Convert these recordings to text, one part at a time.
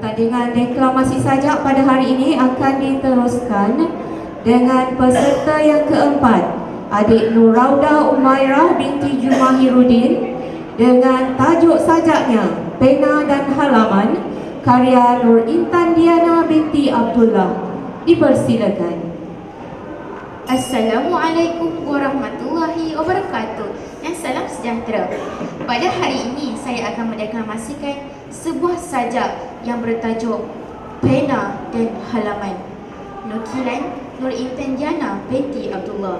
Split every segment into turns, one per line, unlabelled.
dengan deklamasi sajak pada hari ini akan diteruskan dengan peserta yang keempat, adik Nur Rauda Umairah binti Jumahiruddin dengan tajuk sajaknya Pena dan Halaman karya Nur Intan Diana binti Abdullah. Dipersilakan.
Assalamualaikum warahmatullahi wabarakatuh dan salam sejahtera. Pada hari ini saya akan mendeklamasikan sebuah sajak yang bertajuk Pena dan Halaman. Nukilan Nur Intan Diana binti Abdullah.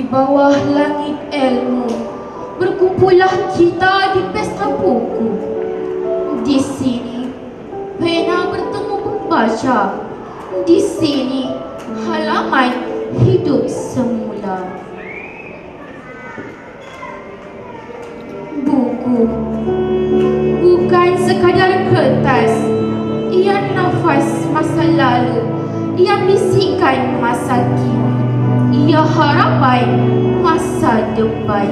Di bawah langit ilmu. Berkumpullah kita di pesta buku. Di sini Pena bertemu pembaca. Di sini Halaman hidup semula. Buku. Bukan sekadar kertas. Ia nafas masa lalu. Ia bisikan masa kini ia harapan masa depan.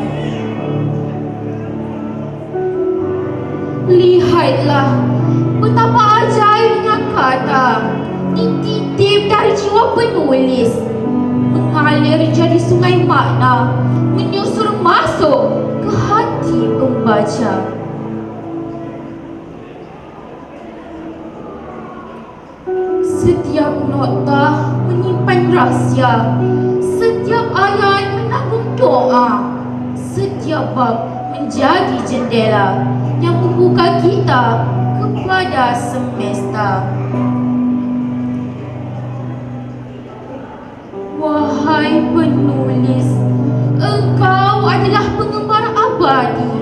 Lihatlah betapa ajaibnya kata dititip dari jiwa penulis mengalir jadi sungai makna menyusur masuk ke hati pembaca. Setiap nota menyimpan rahsia menanggung doa Setiap bab menjadi jendela Yang membuka kita kepada semesta. Wahai penulis Engkau adalah pengembara abadi.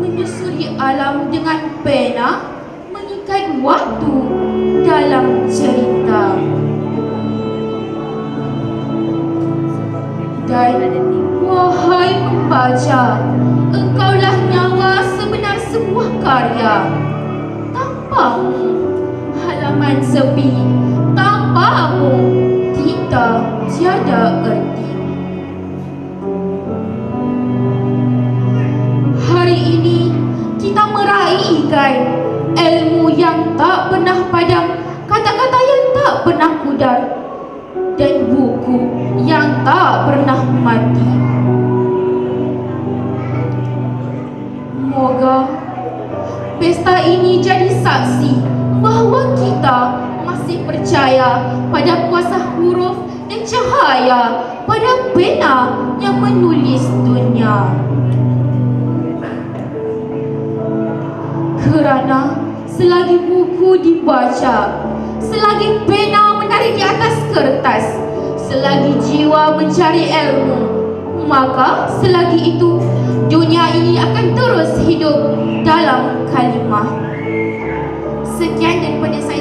Menyusuri alam dengan pena Mengikat waktu dalam cerita pembaca Engkaulah nyawa sebenar sebuah karya. Tanpamu halaman sepi Tanpamu kita tiada erti. Hari ini kita meraihkan ilmu yang tak pernah padam Moga pesta ini jadi saksi bahawa kita masih percaya pada kuasa huruf dan cahaya pada pena yang menulis dunia. Kerana selagi buku dibaca, selagi pena menari di atas kertas, selagi jiwa mencari ilmu, maka selagi itu dunia ini hidup dalam kalimah. Sekian daripada saya